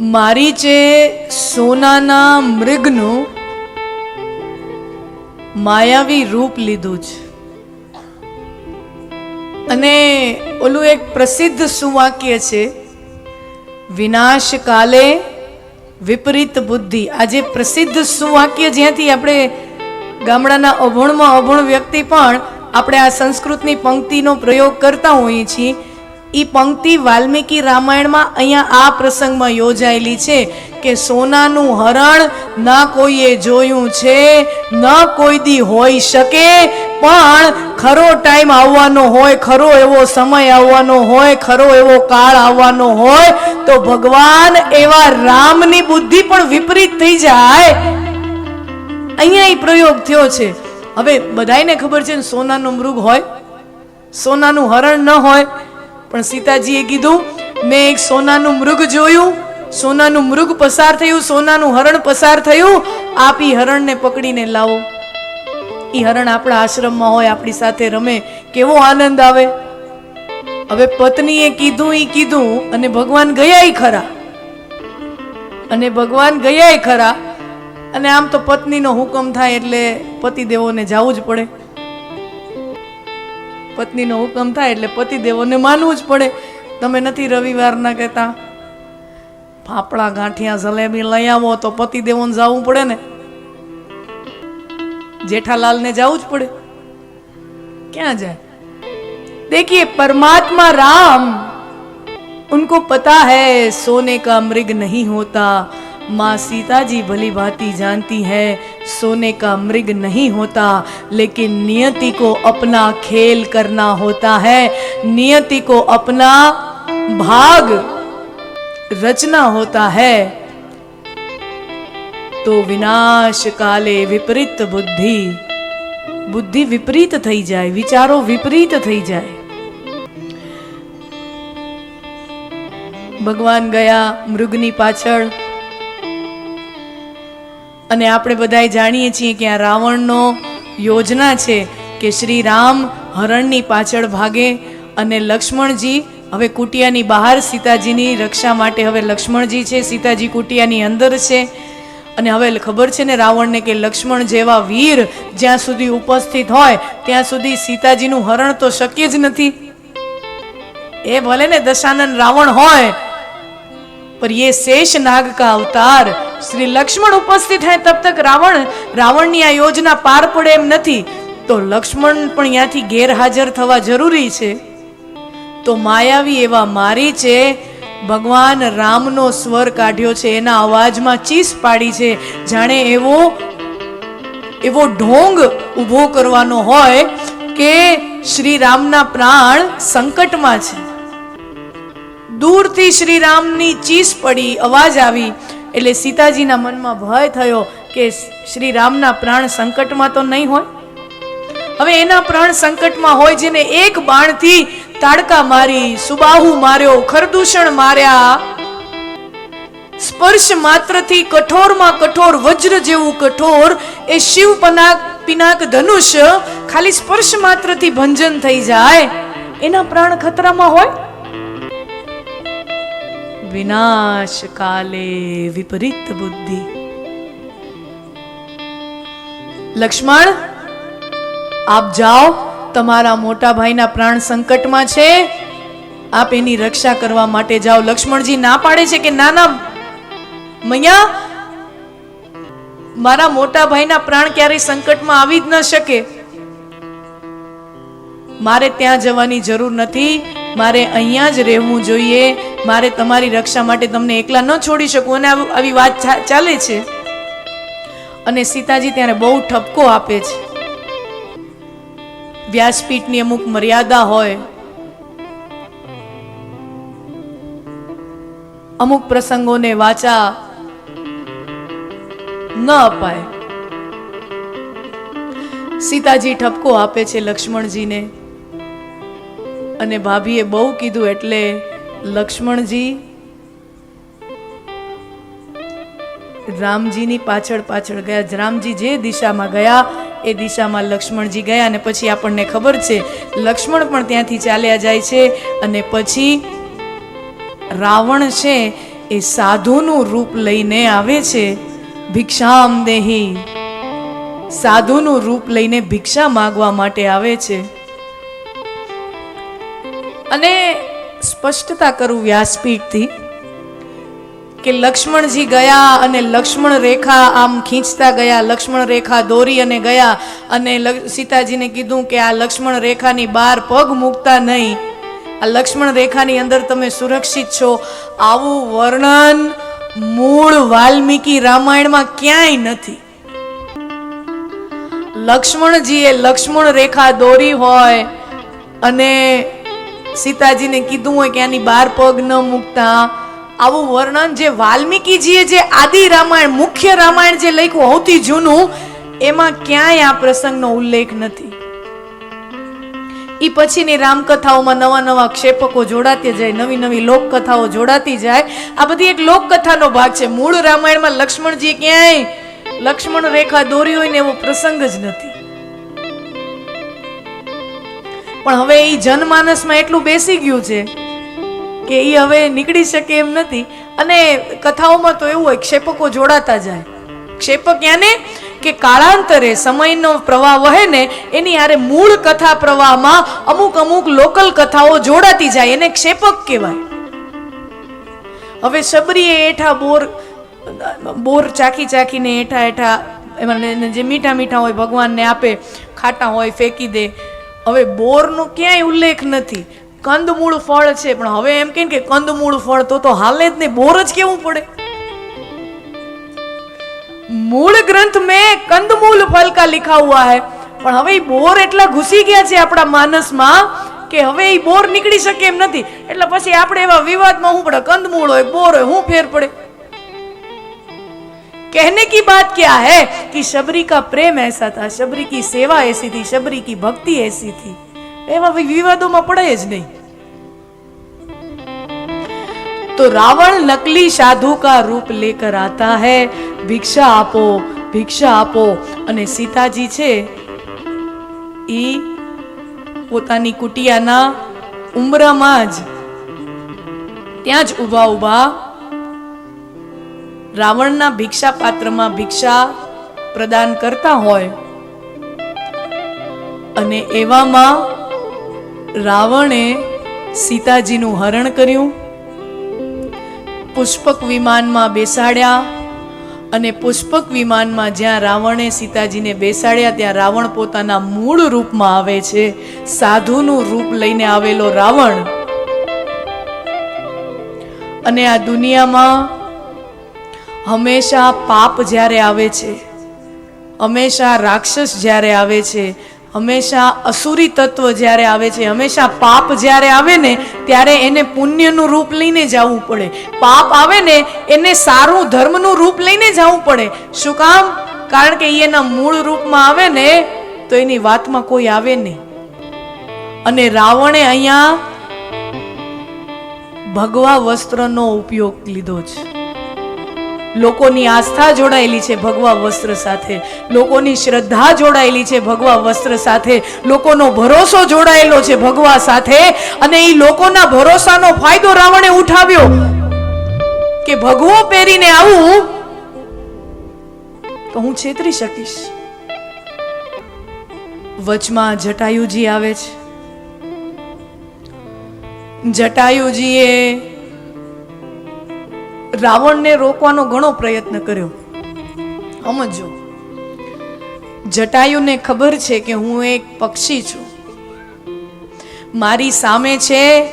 મારીચે સોનાના મૃગનું માયાવી રૂપ લીધું છે. અને ઓલું એક પ્રસિદ્ધ સુવાક્ય છે વિનાશ કાલે વિપરીત બુદ્ધિ. આજે પ્રસિદ્ધ સુવાક્ય જ્યાંથી આપણે ગામડાના અભણમાં અભણ વ્યક્તિ પણ આપણે આ સંસ્કૃતની પંક્તિનો પ્રયોગ કરતા હોઈએ છીએ એ પંક્તિ વાલ્મીકી રામાયણમાં અહીંયા આ પ્રસંગમાં યોજાયેલી છે કે સોનાનું હરણ ન કોઈએ જોયું છે, ન કોઈ દી હોઈ શકે, પણ ખરો ટાઈમ આવવાનો હોય, ખરો એવો સમય આવવાનો હોય, ખરો એવો કાળ આવવાનો હોય, તો ભગવાન એવા રામની બુદ્ધિ પણ વિપરીત થઈ જાય. અહીંયા એ પ્રયોગ થયો છે. હવે બધાયને ખબર છે સોનાનો મૃગ હોય? સોનાનું હરણ ન હોય? પણ સીતાજીએ કીધું, મેં એક સોનાનું મૃગ જોયું, સોનાનું મૃગ પસાર થયું, સોનાનું હરણ પસાર થયું, આપ ઈ હરણને પકડીને લાવો. ઈ હરણ આપણા આશ્રમમાં હોય, આપણી સાથે રમે, કેવો આનંદ આવે. હવે પત્નીએ કીધું, ઈ કીધું, અને ભગવાન ગયાય ખરા. અને ભગવાન ગયાય ખરા, અને આમ તો પત્નીનો હુકમ થાય એટલે પતિદેવોને જવું જ પડે. પત્નીનો હુકમ થાય એટલે પતિદેવોને માનવું જ પડે તમે નથી રવિવારના કહેતા ફાફડા ગાંઠિયા જલેબી લઈ આવો તો પતિદેવોને જવું પડે ને જેઠાલાલને જવું જ પડે ક્યાં જાય देखिए परमात्मा राम उनको पता है सोने का मृग नहीं होता माँ सीता जी भली भांति जानती है सोने का मृग नहीं होता लेकिन नियति को अपना खेल करना होता है नियति को अपना भाग रचना होता है તો વિનાશ કાલે વિપરીત બુદ્ધિ બુદ્ધિ વિપરીત થઈ જાય વિચારો વિપરીત થઈ જાય ભગવાન ગયા મૃગની પાછળ અને આપણે બધાએ જાણીએ છીએ કે આ રાવણનો યોજના છે કે શ્રી રામ હરણની પાછળ ભાગે અને લક્ષ્મણજી, હવે કુટિયાની બહાર સીતાજીની રક્ષા માટે હવે લક્ષ્મણજી છે, સીતાજી કુટિયાની અંદર છે. અને હવે ખબર છે ને રાવણને કે લક્ષ્મણ જેવા વીર જ્યાં સુધી ઉપસ્થિત હોય, ત્યાં સુધી સીતાજીનું હરણ તો શક્ય જ નથી. એ ભલે ને દશાનંદ રાવણ હોય પર યે શેષ નાગ કા અવતાર શ્રી લક્ષ્મણ ઉપસ્થિત હે તબ તક રાવણ. રાવણની આ યોજના પાર પડે એમ નથી. તો લક્ષ્મણ પણ ત્યાંથી ગેરહાજર થવા જરૂરી છે. તો માયાવી એવા મારી છે. ભગવાન રામનો સ્વર કાઢ્યો છે. એના અવાજમાં ચીસ પાડી છે. જાણે એવો એવો ઢોંગ ઊભો કરવાનો હોય કે શ્રી રામના પ્રાણ સંકટમાં છે. દૂરથી શ્રી રામની ચીસ પડી, અવાજ આવી. એટલે સીતાજીના મનમાં ભય થયો કે શ્રી રામના પ્રાણ સંકટમાં તો નહીં હોય? હવે એના પ્રાણ સંકટમાં હોય જેને એક બાણથી તાડકા મારી, સુબાહુ માર્યો, ખરદૂષણ માર્યા. સ્પર્શ માત્રથી કઠોરમાં કઠોર, વજ્ર જેવું કઠોર, એ શિવ પનાક, પિનાક ધનુષ ખાલી સ્પર્શ માત્રથી ભંજન થઈ જાય. એના પ્રાણ ખતરામાં હોય? વિનાશ કાલે વિપરીત બુદ્ધિ લક્ષ્મણ આપ જાઓ તમારા મોટા ભાઈના પ્રાણ સંકટમાં છે, આપ એની રક્ષા કરવા માટે જાઓ. લક્ષ્મણજી ના પાડે છે કે ના ના? મૈયા, મારા મોટા ભાઈના પ્રાણ ક્યારેય સંકટમાં આવી જ ન શકે. મારે ત્યાં જવાની જરૂર નથી. મારે અહીંયા જ રહેવું જોઈએ. મારે તમારી રક્ષા માટે તમને એકલા ન છોડી શકું અને આવી વાત ચાલે છે. અને સીતાજી ત્યારે બહુ ઠપકો આપે છે. વ્યાસપીઠની અમુક મર્યાદા હોય, અમુક પ્રસંગોને વાચા ન અપાય. સીતાજી ઠપકો આપે છે લક્ષ્મણજીને. અને ભાભીએ બહુ કીધું એટલે લક્ષ્મણજી, રામજીની પાછળ પાછળ ગયા. રામજી જે દિશામાં ગયા, એ દિશામાં લક્ષ્મણજી ગયા અને પછી આપણને ખબર છે, લક્ષ્મણ પણ ત્યાંથી ચાલ્યા જાય છે અને પછી રાવણ છે એ સાધુનું રૂપ લઈને આવે છે, ભિક્ષામ દેહી. સાધુનું રૂપ લઈને ભિક્ષા માગવા માટે આવે છે. અને સ્પષ્ટતા કરું વ્યાસપીઠથી કે લક્ષ્મણજી ગયા અને લક્ષ્મણ રેખા આમ ખીંચતા ગયા, લક્ષ્મણ રેખા દોરી અને ગયા અને સીતાજીને કીધું કે આ લક્ષ્મણ રેખાની બહાર પગ મૂકતા નહીં. આ લક્ષ્મણ રેખાની અંદર તમે સુરક્ષિત છો. આવું વર્ણન મૂળ વાલ્મીકી રામાયણમાં ક્યાંય નથી. લક્ષ્મણજીએ લક્ષ્મણ રેખા દોરી હોય અને સીતાજીને કીધું હોય કે આની બાર પગ ન મૂકતા. આવું વર્ણન જે વાલ્મીકીજીએ જે આદિ રામાયણ, મુખ્ય રામાયણ જે લખ્યું સૌથી જૂનું, એમાં ક્યાંય આ પ્રસંગનો ઉલ્લેખ નથી. ઈ પછીની રામકથાઓમાં નવા નવા ક્ષેપકો જોડાતી જાય, નવી નવી લોકકથાઓ જોડાતી જાય. આ બધી એક લોકકથાનો ભાગ છે. મૂળ રામાયણમાં લક્ષ્મણજી ક્યાંય લક્ષ્મણ રેખા દોરી હોય ને એવો પ્રસંગ જ નથી. પણ હવે એ જનમાનસમાં એટલું બેસી ગયું છે કે એ હવે નીકળી શકે એમ નથી. અને કથાઓમાં તો એવું હોય, ક્ષેપકો જોડાતા જાય. ક્ષેપક યાને કે કાળાંતરે સમયનો પ્રવાહ વહે ને એની હારે મૂળ કથા પ્રવાહમાં અમુક અમુક લોકલ કથાઓ જોડાતી જાય, એને ક્ષેપક કહેવાય. હવે શબરીએ એઠા બોર બોર ચાખી ચાખીને એઠા એઠા એમાં જે મીઠા મીઠા હોય ભગવાનને આપે, ખાટા હોય, ફેંકી દે હવે બોરનો ક્યાંય ઉલ્લેખ નથી. કંદમૂળ ફળ છે, પણ હવે એમ કે કે કંદમૂળ ફળ તો તો હાલે જ નહીં, બોર જ કેવું પડે? મૂળ ગ્રંથ મેં કંદમૂળ ફલ કા લિખા હુઆ હે, પણ હવે બોર એટલા ઘૂસી ગયા છે આપણા માનસમાં કે હવે એ બોર નીકળી શકે એમ નથી. એટલે પછી આપણે એવા વિવાદમાં હું પડે? કંદમૂળ હોય, બોર હોય, હું ફેર પડે? कहने की बात क्या है कि शबरी का प्रेम ऐसा था शबरी की सेवा ऐसी थी शबरी की भक्ति ऐसी थी એવા વિ- વિવાદોમાં પડાય જ નહીં तो रावण नकली साधु का रूप लेकर आता है ભિક્ષા આપો ભિક્ષા આપો અને સીતાજી છે ઈ પોતાની કુટિયાના ઉંબરામાં જ ત્યાં જ ઊભા ઊભા રાવણના ભિક્ષા પાત્રમાં ભિક્ષા પ્રદાન કરતા હોય અને એવામાં રાવણે સીતાજીનું હરણ કર્યું, પુષ્પક વિમાનમાં બેસાડ્યા અને પુષ્પક વિમાનમાં જ્યાં રાવણે સીતાજીને બેસાડ્યા, ત્યાં રાવણ પોતાના મૂળ રૂપમાં આવે છે. સાધુનું રૂપ લઈને આવેલો રાવણ. અને આ દુનિયામાં હંમેશા પાપ જ્યારે આવે છે, હંમેશા રાક્ષસ જ્યારે આવે છે, હંમેશા અસુરી તત્વ જ્યારે આવે છે, હંમેશા પાપ જ્યારે આવે ને, ત્યારે એને પુણ્યનું રૂપ લઈને જવું પડે. પાપ આવે ને, એને સારું ધર્મનું રૂપ લઈને જવું પડે. શું કામ? કારણ કે એના મૂળ રૂપમાં આવે ને, તો એની વાતમાં કોઈ આવે નહીં. અને રાવણે અહીંયા ભગવા વસ્ત્રનો ઉપયોગ લીધો છે. લોકોની આસ્થા જોડાયેલી છે ભગવા વસ્ત્ર સાથે. લોકોની શ્રદ્ધા જોડાયેલી છે ભગવા વસ્ત્ર સાથે. લોકોનો ભરોસો જોડાયેલો છે ભગવા સાથે. અને એ લોકોના ભરોસાનો ફાયદો રાવણે ઉઠાવ્યો કે ભગવો પહેરીને આવું તો હું છેતરી શકીશ. વચમાં જટાયુજી આવે છે. જટાયુજીએ રાવણને રોકવાનો ઘણો પ્રયત્ન કર્યો. સમજો જટાયુને ખબર છે કે હું એક પક્ષી છું. મારી સામે છે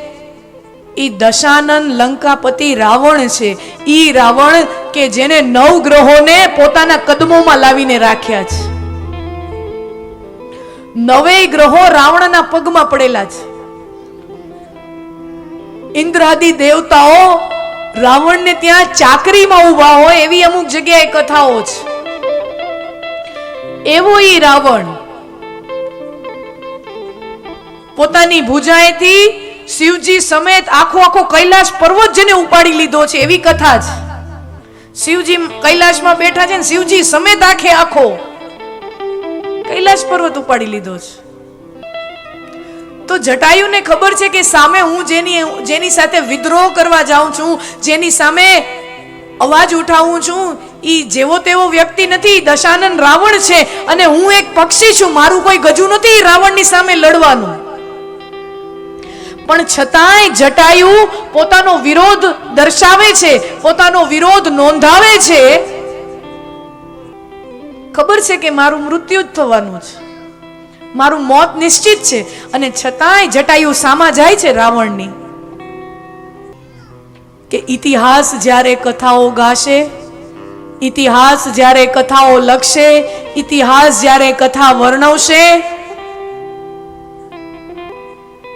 એ દશાનંદ લંકાપતિ રાવણ છે. ઈ રાવણ કે જેને નવ ગ્રહોને પોતાના કદમોમાં લાવીને રાખ્યા છે. નવેય ગ્રહો રાવણના પગમાં પડેલા છે. ઇન્દ્રાદિ દેવતાઓ રાવણને ત્યાં ચાકરીમાં ઊભા હોય એવી અમુક જગ્યાએ કથાઓ છે. એવો ઈ રાવણ પોતાની ભુજાએથી શિવજી સમેત આખો આખો કૈલાશ પર્વત જેને ઉપાડી લીધો છે એવી કથા છે. શિવજી કૈલાશમાં બેઠા છે ને શિવજી સમેત આખે આખો કૈલાશ પર્વત ઉપાડી લીધો છે. તો જટાયુને ખબર છે કે સામે હું જેની જેની સાથે વિદ્રોહ કરવા જાઉં છું, જેની સામે અવાજ ઉઠાવું છું એ જેવો તેવો વ્યક્તિ નથી દશાનંદ રાવણ છે અને હું એક પક્ષી છું, મારું કોઈ ગજુ નથી રાવણની સામે લડવાનું. પણ છતાંય જટાયુ પોતાનો વિરોધ દર્શાવે છે, પોતાનો વિરોધ નોંધાવે છે. ખબર છે કે મારું મૃત્યુ જ થવાનું છે. મારું મોત નિશ્ચિત છે અને છતાંય જટાયુ સામા જાય છે રાવણની. કે ઇતિહાસ જ્યારે કથાઓ ગાશે, ઇતિહાસ જ્યારે કથાઓ લખશે, ઇતિહાસ જ્યારે કથા વર્ણવશે,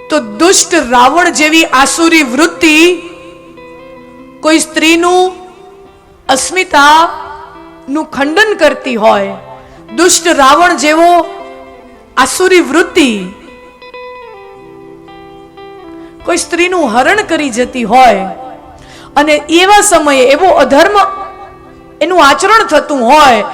તો દુષ્ટ રાવણ જેવી આસુરી વૃત્તિ કોઈ સ્ત્રીનું અસ્મિતા નું ખંડન કરતી હોય. દુષ્ટ રાવણ જેવો આસુરી વૃત્તિ. કોઈ સ્ત્રીનું હરણ કરી જતી હોય અને એવા સમયે એવો અધર્મ એનું આચરણ થતું હોય,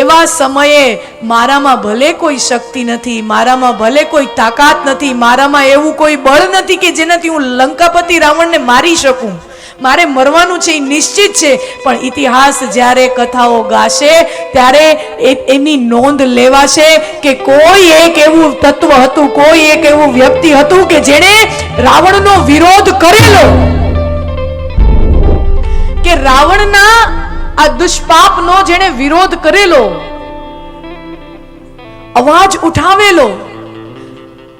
એવા સમયે મારામાં ભલે કોઈ શક્તિ નથી, મારામાં ભલે કોઈ તાકાત નથી, મારામાં એવું કોઈ બળ નથી કે જેનાથી હું લંકાપતિ રાવણને મારી શકું. મારે મરવાનું છે એ નિશ્ચિત છે, પણ ઇતિહાસ જ્યારે કથાઓ ગાશે, ત્યારે એની નોંધ લેવાશે કે કોઈ એક એવું તત્વ હતું, કોઈ એક એવું વ્યક્તિ હતું કે જેણે રાવણનો વિરોધ કરેલો. કે રાવણના આ દુષ્પાપનો જેણે વિરોધ કરેલો, અવાજ ઉઠાવેલો.